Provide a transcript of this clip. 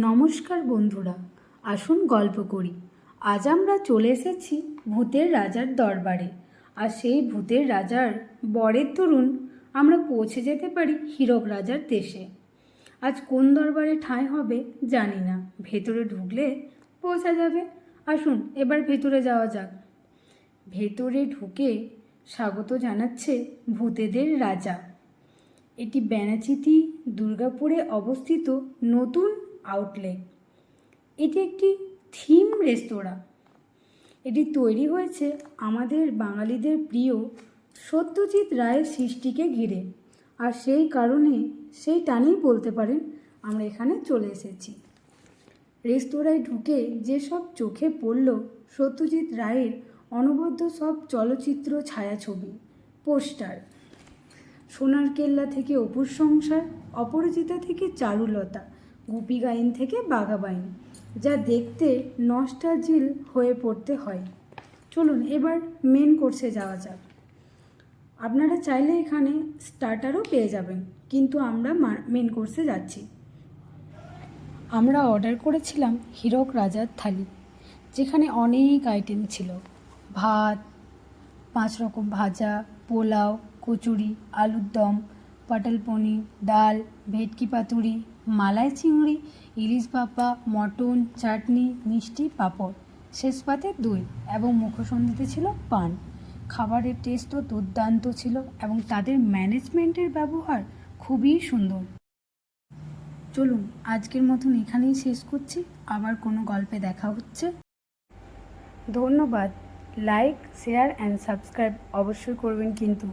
নমস্কার বন্ধুরা, আসুন গল্প করি। আজ আমরা চলে এসেছি ভূতের রাজার দরবারে। আর সেই ভূতের রাজার বরের তরুণ আমরা পৌঁছে যেতে পারি হীরক রাজার দেশে। আজ কোন দরবারে ঠাঁই হবে জানি না, ভেতরে ঢুকলে পৌঁছা যাবে। আসুন, এবার ভেতরে যাওয়া যাক। ভেতরে ঢুকে স্বাগত জানাচ্ছে ভূতেদের রাজা। এটি ব্যানাচিতি, দুর্গাপুরে অবস্থিত নতুন আউটলেট। এটি একটি থিম রেস্তোরাঁ। এটি তৈরি হয়েছে আমাদের বাঙালিদের প্রিয় সত্যজিৎ রায়ের সৃষ্টিকে ঘিরে। আর সেই কারণে সেই টানেই বলতে পারেন আমরা এখানে চলে এসেছি। রেস্তোরাঁয় ঢুকে যেসব চোখে পড়ল সত্যজিৎ রায়ের অনবদ্য সব চলচ্চিত্র ছায়াছবি, পোস্টার সোনার কেল্লা থেকে অপুর সংসার, অপরাজিতা থেকে চারুলতা গুপি গাইন থেকে বাঘাবাইন, যা দেখতে নস্টালজিল হয়ে পড়তে হয়। চলুন, এবার মেন কোর্সে যাওয়া যাক। আপনারা চাইলে এখানে স্টার্টারও পেয়ে যাবেন, কিন্তু আমরা মেন কোর্সে যাচ্ছি। আমরা অর্ডার করেছিলাম হীরক রাজার থালি, যেখানে অনেক আইটেম ছিল। ভাত, পাঁচ রকম ভাজা, পোলাও, কচুরি, আলুর দম পটল পনির, ডাল, ভেটকি পাতুরি, মালাই চিংড়ি, ইলিশ ভাপা মটন, চাটনি, মিষ্টি, পাঁপড়। শেষ পাতে দই এবং মুখসন্ধিতে ছিল পান। খাবারের টেস্টও দুর্দান্ত ছিল এবং তাদের ম্যানেজমেন্টের ব্যবহার খুবই সুন্দর। চলুন, আজকের মতন এখানেই শেষ করছি। আবার কোনো গল্পে দেখা হচ্ছে। ধন্যবাদ। লাইক শেয়ার অ্যান্ড সাবস্ক্রাইব অবশ্যই করবেন কিন্তু।